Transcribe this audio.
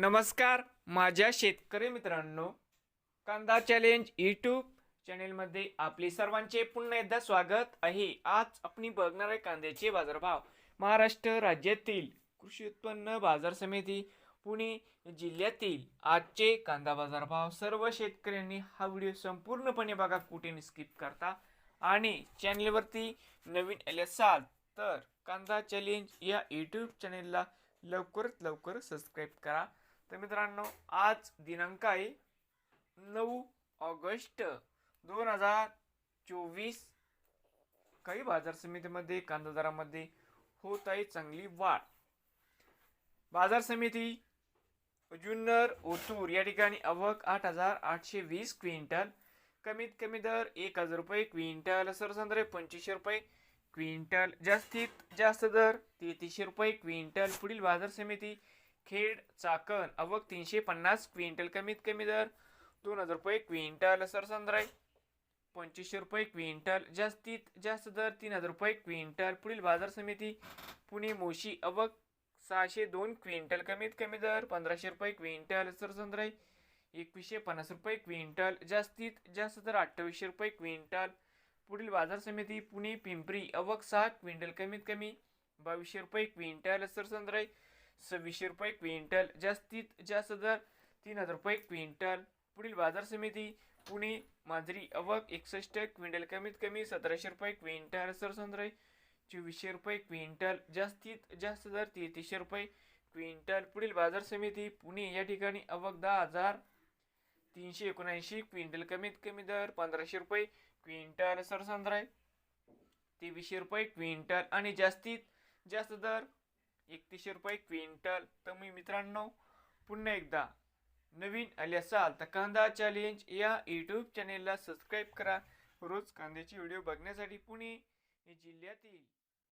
नमस्कार माझ्या शेतकरी मित्रांनो कांदा चॅलेंज यूट्यूब चॅनेलमध्ये आपले सर्वांचे पुन्हा एकदा स्वागत आहे. आज आपण बघणार आहे कांद्याचे बाजारभाव. महाराष्ट्र राज्यातील कृषी उत्पन्न बाजार समिती पुणे जिल्ह्यातील आजचे कांदा बाजारभाव. सर्व शेतकऱ्यांनी हा व्हिडिओ संपूर्णपणे बघा कुठे स्किप करता. आणि चॅनेलवरती नवीन आले असाल तर कांदा चॅलेंज या यूट्यूब चॅनेलला लवकरात लवकर सबस्क्राईब करा. तर मित्रांनो आज दिनांक आहे नऊ ऑगस्ट दोन हजार चोवीस. काही बाजार समितीमध्ये कांदा दरामध्ये होत आहे चांगली वाढ. बाजार समिती जुन्नर ओतूर या ठिकाणी आवक आठ हजार आठशे वीस क्विंटल कमीत कमी दर एक हजार रुपये क्विंटल सरसंद्रे पंचवीसशे रुपये क्विंटल जास्तीत जास्त दर तेहतीसशे रुपये क्विंटल. पुढील बाजार समिती खेड चाकण अवक तीनशे पन्नास क्विंटल कमीत कमी दर. दोन हजार रुपये क्विंटल सरसंद्राय पंचवीसशे रुपये क्विंटल जास्तीत जास्त दर तीन हजार रुपये क्विंटल. पुढील बाजार समिती पुणे मोशी अवक सहाशे दोन क्विंटल कमीत कमी दर. पंधराशे रुपये क्विंटल सरसंद्राय एकवीसशे पन्नास रुपये क्विंटल जास्तीत जास्त दर अठ्ठावीसशे रुपये क्विंटल. पुढील बाजार समिती पुणे पिंपरी अवक सहा क्विंटल कमीत कमी. बावीसशे रुपये क्विंटल सरसंद्राय सव्वीसशे रुपये क्विंटल. जास्तीत जास्त दर तीन हजार रुपये क्विंटल. पुढील बाजार समिती पुणे मांजरी अवक एकसष्ट क्विंटल कमीत कमी सतराशे रुपये क्विंटल सरसंद्रे चोवीसशे रुपये क्विंटल. जास्तीत जास्त दर तेहतीसशे रुपये क्विंटल. पुढील बाजार समिती पुणे या ठिकाणी अवक दहा हजार तीनशे एकोणऐंशी क्विंटल कमीत कमी दर पंधराशे रुपये क्विंटल सरसंद्राय तेवीसशे रुपये क्विंटल. आणि जास्तीत जास्त दर एकतीसशे रुपये क्विंटल. तर मी मित्रांनो पुन्हा एकदा नवीन आले असाल तर कांदा चॅलेंज या यूट्यूब चॅनेलला सबस्क्राईब करा. रोज कांद्याचे व्हिडिओ बघण्यासाठी पुणे जिल्ह्यातील